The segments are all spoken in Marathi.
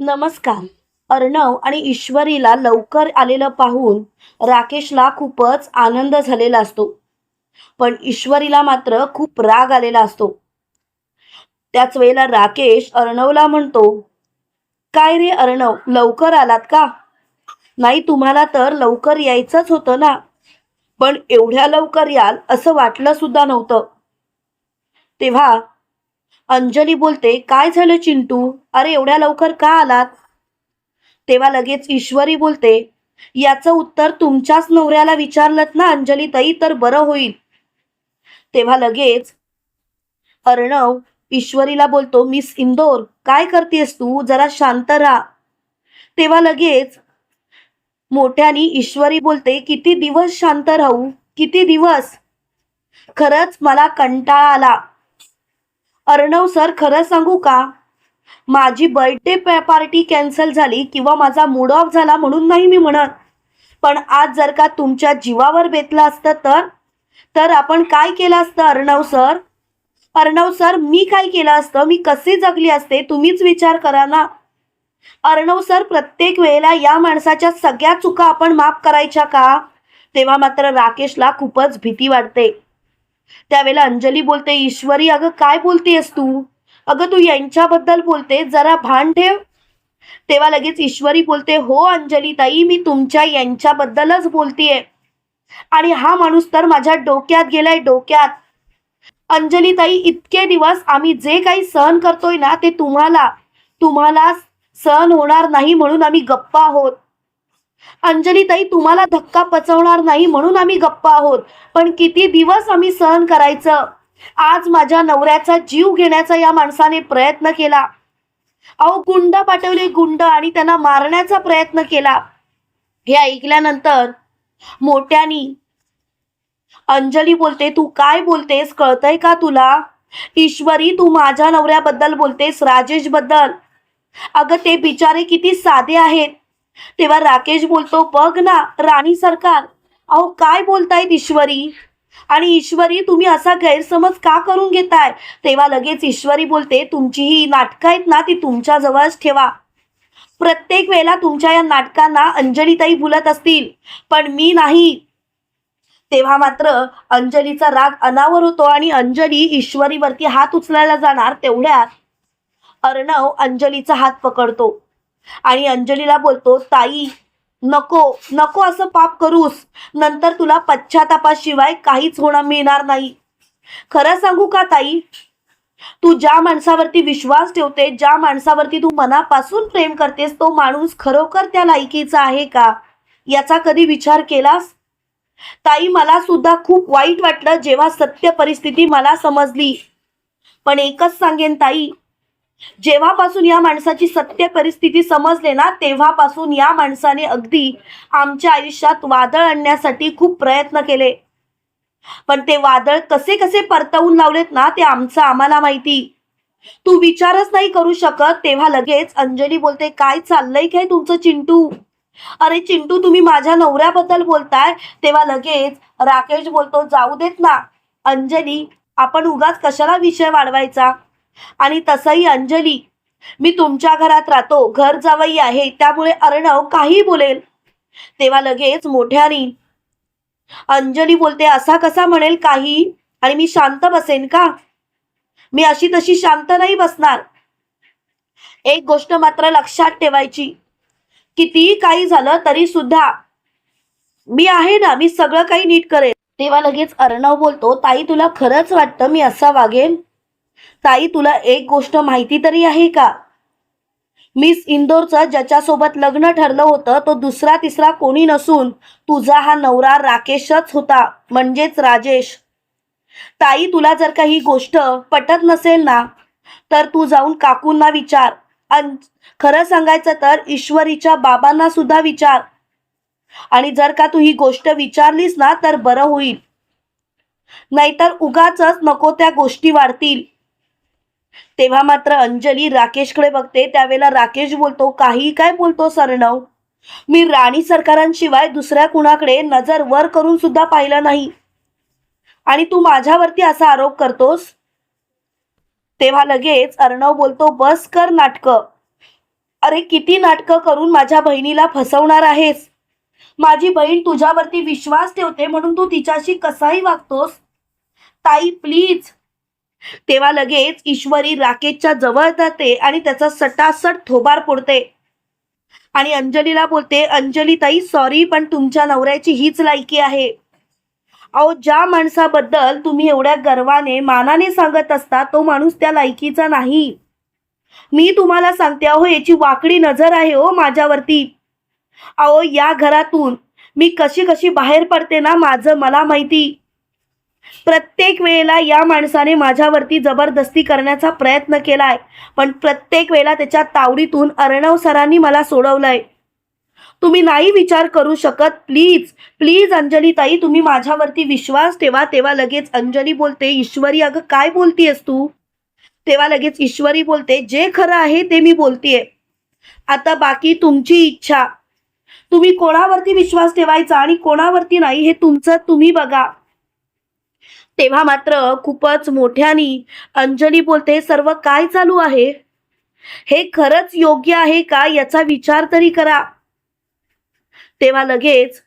नमस्कार. अर्णव आणि ईश्वरीला लवकर आलेलं पाहून राकेशला खूपच आनंद झालेला असतो. पण ईश्वरीला मात्र खूप राग आलेला असतो. त्याच वेळेला राकेश अर्णवला म्हणतो काय रे अर्णव लवकर आलात का? नाही तुम्हाला तर लवकर यायचंच होतं ना. पण एवढ्या लवकर याल असं वाटलं सुद्धा नव्हतं. तेव्हा अंजली बोलते काय झालं चिंटू? अरे एवढ्या लवकर का आलात? तेव्हा लगेच ईश्वरी बोलते याचं उत्तर तुमच्याच नवऱ्याला विचारलत ना अंजली ताई तर बरं होईल. तेव्हा लगेच अर्णव ईश्वरीला बोलतो मिस इंदोर काय करतेस तू? जरा शांत राहा. तेव्हा लगेच मोठ्यानी ईश्वरी बोलते किती दिवस शांत राहू? किती दिवस? खरंच मला कंटाळा आला. अर्णव सर खरं सांगू का? माझी बर्थडे पार्टी कॅन्सल झाली किंवा माझा मूड ऑफ झाला म्हणून नाही मी म्हणत. पण आज जर का तुमच्या जीवावर बेतलं असतं तर? तर आपण काय केलं असतं अर्णव सर? अर्णव सर मी काय केलं असतं? मी कसे जगली असते? तुम्हीच विचार करा ना. अर्णव सर प्रत्येक वेळेला या माणसाच्या सगळ्या चुका आपण माफ करायच्या का? तेव्हा मात्र राकेशला खूपच भीती वाटते. त्यावेळेला अंजली बोलते ईश्वरी अगं काय बोलतेस तू? अगं तू यांच्याबद्दल बोलते जरा भान ठेव. तेव्हा लगेच ईश्वरी बोलते हो अंजली ताई मी तुमच्या यांच्याबद्दलच बोलतेय. आणि हा माणूस तर माझ्या डोक्यात गेलाय डोक्यात. अंजली ताई इतके दिवस आम्ही जे काही सहन करतोय ना ते तुम्हाला तुम्हाला सहन होणार नाही म्हणून आम्ही गप्पा आहोत. अंजली ताई तुम्हाला धक्का पचवणार नाही म्हणून आम्ही गप्प आहोत. पण किती दिवस आम्ही सहन करायचं? आज माझ्या नवऱ्याचा जीव घेण्याचा या माणसाने प्रयत्न केला. अहो गुंड पाठवले गुंड आणि त्यांना मारण्याचा प्रयत्न केला. हे ऐकल्यानंतर मोठ्यानी अंजली बोलते तू काय बोलतेस? कळतंय का तुला? ईश्वरी तू माझ्या नवऱ्याबद्दल बोलतेस राजेशबद्दल अगं ते बिचारे किती साधे आहेत. तेव्हा राकेश बोलतो बघ ना राणी सरकार. अहो काय बोलतायत ईश्वरी? आणि ईश्वरी तुम्ही असा गैरसमज का करून घेताय? तेव्हा लगेच ईश्वरी बोलते तुमची ही नाटकं आहेत ना ती तुमच्या जवळच ठेवा. प्रत्येक वेळेला तुमच्या या नाटकांना अंजलीताई बोलत असतील पण मी नाही. तेव्हा मात्र अंजलीचा राग अनावर होतो आणि अंजली ईश्वरीवरती हात उचलायला जाणार तेवढ्यात अर्णव अंजलीचा हात पकडतो. आणि अंजलीला बोलतो ताई नको नको असं पाप करूस. नंतर तुला पश्चातापाशिवाय काहीच होणार मिळणार नाही. खरं सांगू का ताई? तू ज्या माणसावरती विश्वास ठेवते ज्या माणसावरती तू मनापासून प्रेम करतेस तो माणूस खरोखर त्या लायकीचा आहे का? याचा कधी विचार केलास? ताई मला सुद्धा खूप वाईट वाटलं जेव्हा सत्य परिस्थिती मला समजली. पण एकच सांगेन ताई जेव्हापासून या माणसाची सत्य परिस्थिती समजले ना तेव्हापासून या माणसाने अगदी आमच्या आयुष्यात वादळ आणण्यासाठी खूप प्रयत्न केले. पण ते वादळ कसे कसे परतवून लावलेत ना ते आमचं आम्हाला माहिती. तू विचारच नाही करू शकत तेव्हा लगेच अंजली बोलते काय चाललंय काय तुमचं चिंटू? अरे चिंटू तुम्ही माझ्या नवऱ्याबद्दल बोलताय. तेव्हा लगेच राकेश बोलतो जाऊ देत ना. अंजली आपण उगाच कशाला विषय वाढवायचा? आणि तसंही अंजली मी तुमच्या घरात राहतो घर जावई आहे त्यामुळे अर्णव काही बोलेल. तेव्हा लगेच मोठ्यानी अंजली बोलते असा कसा म्हणेल काही? आणि मी शांत बसेन का? मी अशी तशी शांत नाही बसणार. एक गोष्ट मात्र लक्षात ठेवायची. कितीही काही झालं तरी सुद्धा मी आहे ना मी सगळं काही नीट करेन. तेव्हा लगेच अर्णव बोलतो ताई तुला खरंच वाटतं मी असा वागेन? ताई तुला एक गोष्ट माहिती तरी आहे का? मिस इंदोरचं ज्याच्यासोबत लग्न ठरलं होतं तो दुसरा तिसरा कोणी नसून तुझा हा नवरा राकेशच होता म्हणजेच राजेश. ताई तुला जर का ही गोष्ट पटत नसेल ना तर तू जाऊन काकूंना विचार. अन खरं सांगायचं तर ईश्वरीच्या बाबांना सुद्धा विचार. आणि जर का तू ही गोष्ट विचारलीस ना तर बरं होईल. नाहीतर उगाच नको त्या गोष्टी वाढतील. तेव्हा मात्र अंजली राकेशकडे बघते. त्यावेळेला राकेश बोलतो काही काय बोलतो सरणव मी राणी सरकारांशिवाय दुसऱ्या कुणाकडे नजर वर करून सुद्धा पाहिलं नाही. आणि तू माझ्यावरती असा आरोप करतोस? तेव्हा लगेच अर्णव बोलतो बस कर नाटक. अरे किती नाटकं करून माझ्या बहिणीला फसवणार आहेस? माझी बहीण तुझ्यावरती विश्वास ठेवते म्हणून तू तिच्याशी कसाही वागतोस. ताई प्लीज तेव्हा लगेच ईश्वरी राकेशच्या जवळ जाते आणि त्याचा सटासट थोबार फोडते. आणि अंजलीला बोलते अंजली ताई सॉरी पण तुमच्या नवऱ्याची हीच लायकी आहे. अहो ज्या माणसाबद्दल तुम्ही एवढ्या गर्वाने मानाने सांगत असता तो माणूस त्या लायकीचा नाही. मी तुम्हाला सांगते अहो याची वाकडी नजर आहे हो माझ्यावरती. अहो या घरातून मी कशी कशी बाहेर पडते ना माझं मला माहिती. प्रत्येक वेळेला या माणसाने माझ्यावरती जबरदस्ती करण्याचा प्रयत्न केलाय. पण प्रत्येक वेळेला त्याच्या तावडीतून अर्णव सरांनी मला सोडवलंय. तुम्ही नाही विचार करू शकत प्लीज. प्लीज अंजली ताई तुम्ही माझ्यावरती विश्वास ठेवा तेव्हा लगेच अंजली बोलते ईश्वरी अगं काय बोलतीयस तू? तेव्हा लगेच ईश्वरी बोलते जे खरं आहे ते मी बोलतेय. आता बाकी तुमची इच्छा. तुम्ही कोणावरती विश्वास ठेवायचा आणि कोणावरती नाही हे तुमचं तुम्ही बघा. तेव्हा मात्र खूपच मोठ्यानी अंजली बोलते सर्व काय चालू आहे? हे खरंच योग्य आहे का? याचा विचार तरी करा. तेव्हा लगेच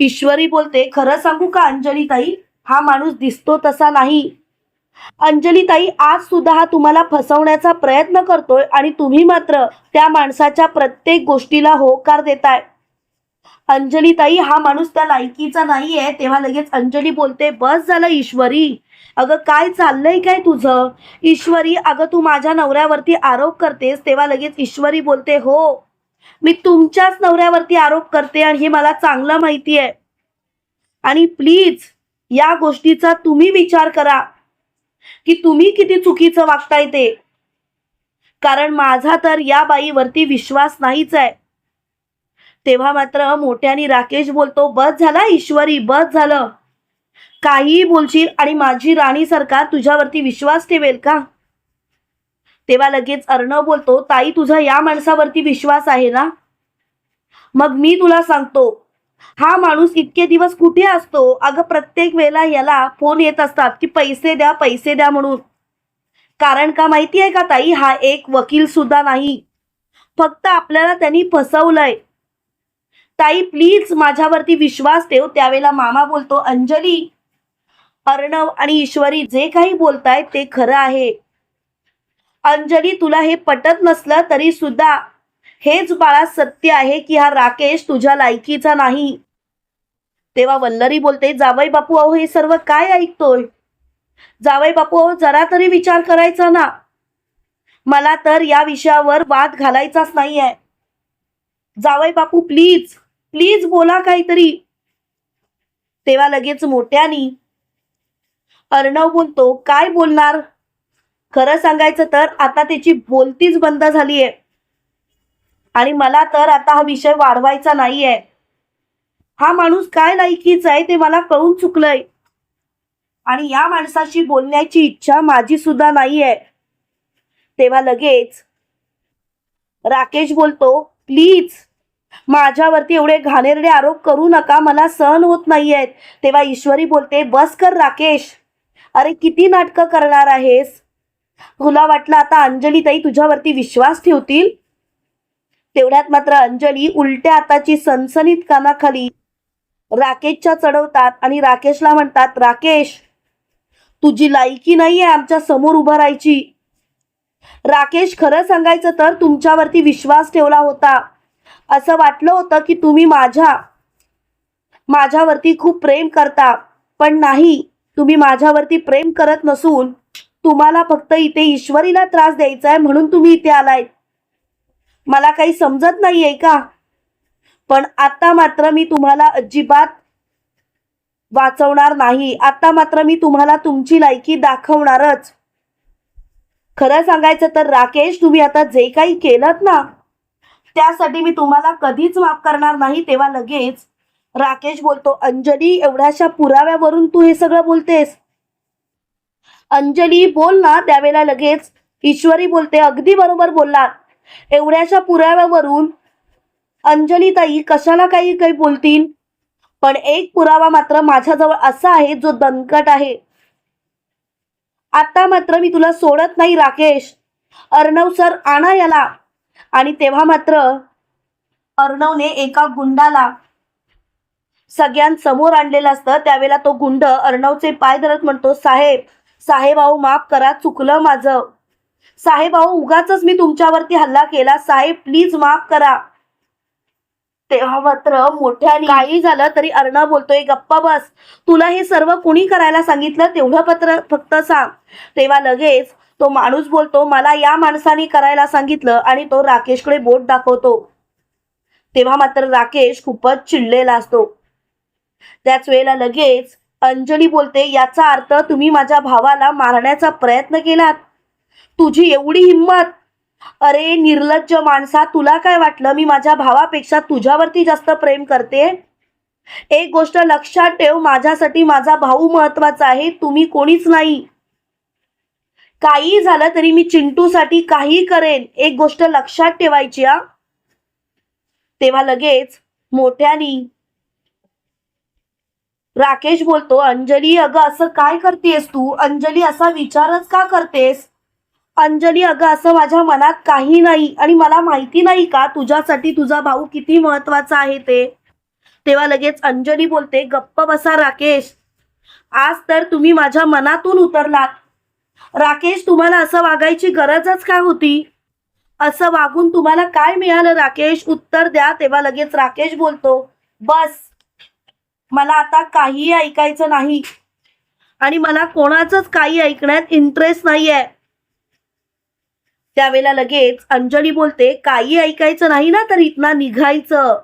ईश्वरी बोलते खरं सांगू का अंजली ताई हा माणूस दिसतो तसा नाही. अंजली ताई आज सुद्धा हा तुम्हाला फसवण्याचा प्रयत्न करतोय आणि तुम्ही मात्र त्या माणसाच्या प्रत्येक गोष्टीला होकार देताय. अंजली ताई हा माणूस त्या लायकीचा नाहीये. तेव्हा लगेच अंजली बोलते बस झालं ईश्वरी. अगं काय चाललंय काय तुझं? ईश्वरी अगं तू माझ्या नवऱ्यावरती आरोप करतेस. तेव्हा लगेच ईश्वरी बोलते हो मी तुमच्याच नवऱ्यावरती आरोप करते आणि हे मला चांगलं माहिती आहे आणि प्लीज या गोष्टीचा तुम्ही विचार करा की तुम्ही किती चुकीचं वागताय ते. कारण माझा तर या बाईवरती विश्वास नाहीच आहे. तेव्हा मात्र मोठ्याने राकेश बोलतो बस झाला ईश्वरी बस झालं. काहीही बोलशील आणि माझी राणी सरकार तुझ्यावरती विश्वास ठेवेल का? तेव्हा लगेच अर्णव बोलतो ताई तुझा या माणसावरती विश्वास आहे ना? मग मी तुला सांगतो हा माणूस इतके दिवस कुठे असतो? अगं प्रत्येक वेळेला याला फोन येत असतात की पैसे द्या पैसे द्या म्हणून. कारण का माहिती आहे का ताई हा एक वकील सुद्धा नाही. फक्त आपल्याला त्यांनी फसवलंय. ताई प्लीज माझ्यावरती विश्वास ठेव. त्यावेळेला मामा बोलतो अंजली अर्णव आणि ईश्वरी जे काही बोलतायत ते खरं आहे. अंजली तुला हे पटत नसलं तरी सुद्धा हेच बाळा सत्य आहे की हा राकेश तुझ्या लायकीचा नाही. तेव्हा वल्लरी बोलते जावई बापू अहो हे सर्व काय ऐकतोय? जावई बापू अहो जरा तरी विचार करायचा ना. मला तर या विषयावर वाद घालायचाच नाही आहे जावई बापू प्लीज प्लीज बोला काहीतरी. तेव्हा लगेच मोठ्यानी अर्णव बोलतो काय बोलणार? खरं सांगायचं तर आता त्याची बोलतीच बंद झाली आहे आणि मला तर आता हा विषय वाढवायचा नाहीये. हा माणूस काय लायकीचा आहे ते मला कळून चुकलंय. आणि या माणसाशी बोलण्याची इच्छा माझी सुद्धा नाहीये. तेव्हा लगेच राकेश बोलतो प्लीज माझ्यावरती एवढे घाणेरडे आरोप करू नका मला सहन होत नाहीयेत. तेव्हा ईश्वरी बोलते बस कर राकेश. अरे किती नाटकं करणार आहेस? तुला वाटलं आता अंजली ताई तुझ्यावरती विश्वास ठेवतील? तेवढ्यात मात्र अंजली उलट्या हाताची सनसनीत कानाखाली राकेशच्या चढवतात आणि राकेशला म्हणतात राकेश तुझी लायकी नाहीये आमच्यासमोर उभं राहायची. राकेश खरं सांगायचं तर तुमच्यावरती विश्वास ठेवला होता. असं वाटलं होतं की तुम्ही माझ्या माझ्यावरती खूप प्रेम करता पण नाही तुम्ही माझ्यावरती प्रेम करत नसून तुम्हाला फक्त इथे ईश्वरीला त्रास द्यायचा आहे म्हणून तुम्ही इथे आलाय मला काही समजत नाहीये का? पण आता मात्र मी तुम्हाला अजिबात वाचवणार नाही. आता मात्र मी तुम्हाला तुमची लायकी दाखवणारच. खरं सांगायचं तर राकेश तुम्ही आता जे काही केलं ना त्यासाठी मी तुम्हाला कधीच माफ करणार नाही तेव्हा लगेच राकेश बोलतो अंजली एवढ्याशा पुराव्यावरून तू हे सगळं बोलतेस. अंजली बोल ना त्यावेळेला लगेच ईश्वरी बोलते अगदी बरोबर बोललात. एवढ्याशा पुराव्यावरून अंजली ताई कशाला काही काही बोलतील? पण एक पुरावा मात्र माझ्याजवळ असा आहे जो दणकट आहे. आता मात्र मी तुला सोडत नाही राकेश. अर्णव सर आणा याला. आणि तेव्हा मात्र अर्णवने एका गुंडाला सगळ्यांसमोर आणलेलं असतं. त्यावेळेला तो गुंड अर्णवचे पाय धरत म्हणतो साहेब साहेबाऊ माफ करा चुकलं माझं. साहेबाऊ उगाच मी तुमच्यावरती हल्ला केला. साहेब प्लीज माफ करा. तेव्हा मात्र मोठ्याने काही झालं तरी अर्णव बोलतोय गप्पा बस. तुला हे सर्व कुणी करायला सांगितलं? तेवढं पत्र फक्त सांग. तेव्हा लगेच तो माणूस बोलतो मला या माणसाने करायला सांगितलं आणि तो राकेशकडे बोट दाखवतो. तेव्हा मात्र राकेश खूपच चिडलेला असतो. त्याच वेळेला लगेच अंजली बोलते याचा अर्थ तुम्ही माझ्या भावाला मारण्याचा प्रयत्न केलात. तुझी एवढी हिंमत. अरे निर्लज्ज माणसा तुला काय वाटलं? मी माझ्या भावापेक्षा तुझ्यावरती जास्त प्रेम करते. एक गोष्ट लक्षात ठेव माझ्यासाठी माझा भाऊ महत्त्वाचा आहे तुम्ही कोणीच नाही. काही झालं तरी मी चिंटूसाठी काही करेन. एक गोष्ट लक्षात ठेवायची हा. तेव्हा लगेच मोठ्यानी राकेश बोलतो अंजली अगं असं काय करतेस तू? अंजली असा विचारच का करतेस? अंजली अगं असं माझ्या मनात काही नाही आणि मला माहिती नाही का तुझ्यासाठी तुझा भाऊ किती महत्त्वाचा आहे ते? तेव्हा लगेच अंजली बोलते गप्प बसा राकेश. आज तर तुम्ही माझ्या मनातून उतरलात. राकेश तुम्हाला असं वागायची गरजच काय होती? असं वागून तुम्हाला काय मिळालं राकेश? उत्तर द्या तेव्हा लगेच राकेश बोलतो बस मला आता काही ऐकायचं नाही आणि मला कोणाचंच काही ऐकण्यात इंटरेस्ट नाहीये. त्यावेळेला लगेच अंजली बोलते काही ऐकायचं नाही ना तर इथनं निघायचं.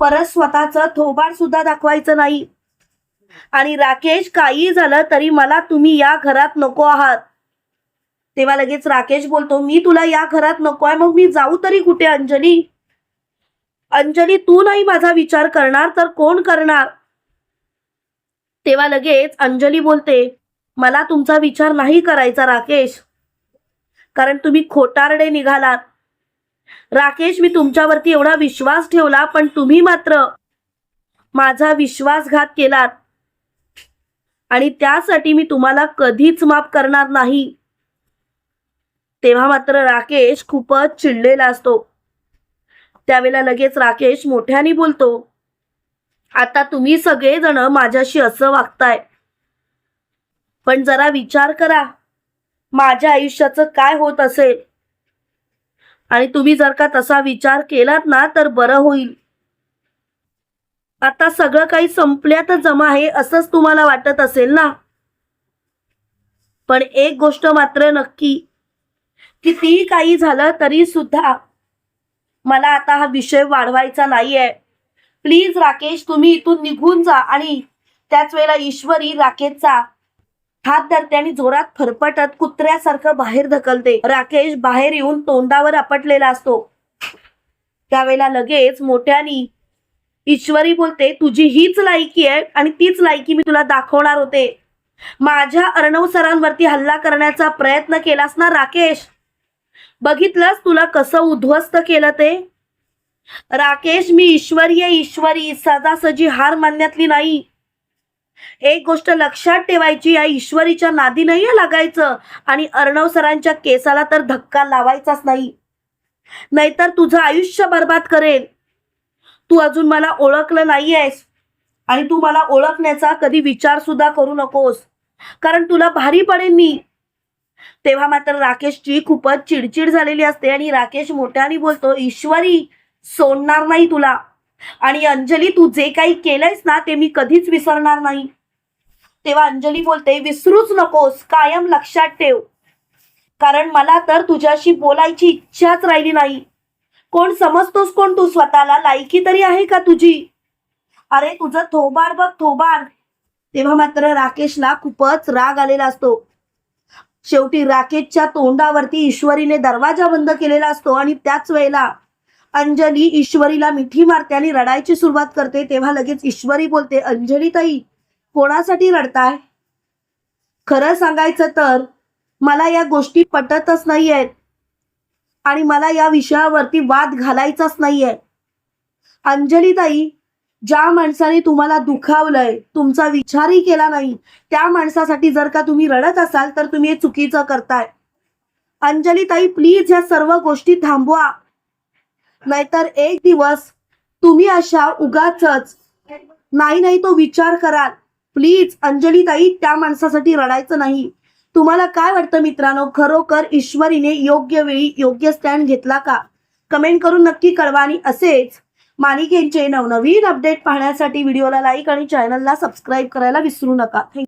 परत स्वतःचं थोबाड सुद्धा दाखवायचं नाही. आणि राकेश काही झालं तरी मला तुम्ही या घरात नको आहात. तेव्हा लगेच राकेश बोलतो मी तुला या घरात नको आहे मग मी जाऊ तरी कुठे अंजली? अंजली तू नाही माझा विचार करणार तर कोण करणार? तेव्हा लगेच अंजली बोलते मला तुमचा विचार नाही करायचा राकेश. कारण तुम्ही खोटारडे निघालात. राकेश मी तुमच्यावरती एवढा विश्वास ठेवला पण तुम्ही मात्र माझा विश्वासघात केलात. आणि त्यासाठी मी तुम्हाला कधीच माफ करणार नाही. तेव्हा मात्र राकेश खूपच चिडलेला असतो. त्यावेळेला लगेच राकेश मोठ्याने बोलतो आता तुम्ही सगळेजण माझ्याशी असं वागताय. पण जरा विचार करा माझ्या आयुष्याचं काय होत असेल? आणि तुम्ही जर का तसा विचार केलात ना तर बरं होईल. आता सगळं काही संपल्यातच जमा आहे असंच तुम्हाला वाटत असेल ना? पण एक गोष्ट मात्र नक्की कितीही काही झालं तरी सुद्धा मला आता हा विषय वाढवायचा नाहीये. प्लीज राकेश तुम्ही इथून निघून जा आणि त्याच वेळेला ईश्वरी राकेशचा हात धरते आणि जोरात फरफटत कुत्र्यासारखं बाहेर ढकलते. राकेश बाहेर येऊन तोंडावर आपटलेला असतो. त्यावेळेला लगेच मोठ्यानी ईश्वरी बोलते तुझी हीच लायकी आहे आणि तीच लायकी मी तुला दाखवणार होते. माझ्या अर्णव सरांवरती हल्ला करण्याचा प्रयत्न केलास ना राकेश? बघितलंस तुला कसं उद्ध्वस्त केलं ते? राकेश मी ईश्वरी आहे ईश्वरी. सजासजी हार मानण्यातली नाही. एक गोष्ट लक्षात ठेवायची या ईश्वरीच्या नादी नाही लागायचं आणि अर्णव सरांच्या केसाला तर धक्का लावायचाच नाही. नाहीतर तुझं आयुष्य बर्बाद करेल. तू अजून मला ओळखलं नाही आहेस आणि तू मला ओळखण्याचा कधी विचार सुद्धा करू नकोस. कारण तुला भारी पडेल मी. तेव्हा मात्र राकेशची खूपच चिडचिड झालेली असते आणि राकेश मोठ्याने बोलतो ईश्वरी सोडणार नाही तुला. आणि अंजली तू जे काही केलंयस ना ते मी कधीच विसरणार नाही. तेव्हा अंजली बोलते विसरूच नकोस कायम लक्षात ठेव. कारण मला तर तुझ्याशी बोलायची इच्छाच राहिली नाही. कोण समजतोस कोण तू स्वतःला? लायकी तरी आहे का तुझी? अरे तुझं थोबाड बघ थोबाड. तेव्हा मात्र राकेशला खूपच राग आलेला असतो. शेवटी राकेशच्या तोंडावरती ईश्वरीने दरवाजा बंद केलेला असतो आणि त्याच वेळेला अंजली ईश्वरीला मिठी मारते आणि रडायची सुरुवात करते. तेव्हा लगेच ईश्वरी बोलते अंजली ताई कोणासाठी रडताय? खरं सांगायचं तर मला या गोष्टी पटतच नाही आहेत आणि मला या विषयावरती वाद घालायचाच नाहीये. अंजलीताई ज्या माणसाने तुम्हाला दुखावलंय तुमचा विचारही केला नाही त्या माणसासाठी जर का तुम्ही रडत असाल तर तुम्ही हे चुकीचं करताय. अंजलीताई प्लीज ह्या सर्व गोष्टी थांबवा. नाहीतर एक दिवस तुम्ही अशा उगाचच नाही नाही तो विचार कराल. प्लीज अंजलीताई त्या माणसासाठी रडायचं नाही. तुम्हाला काय वाटतं मित्रांनो? खरोखर ईश्वरीने योग्य वेळी योग्य स्टँड घेतला का? कमेंट करून नक्की कळवा आणि असेच मालिकेंचे नवनवीन अपडेट पाहण्यासाठी व्हिडिओला लाईक आणि चॅनलला सबस्क्राईब करायला विसरू नका. थँक्यू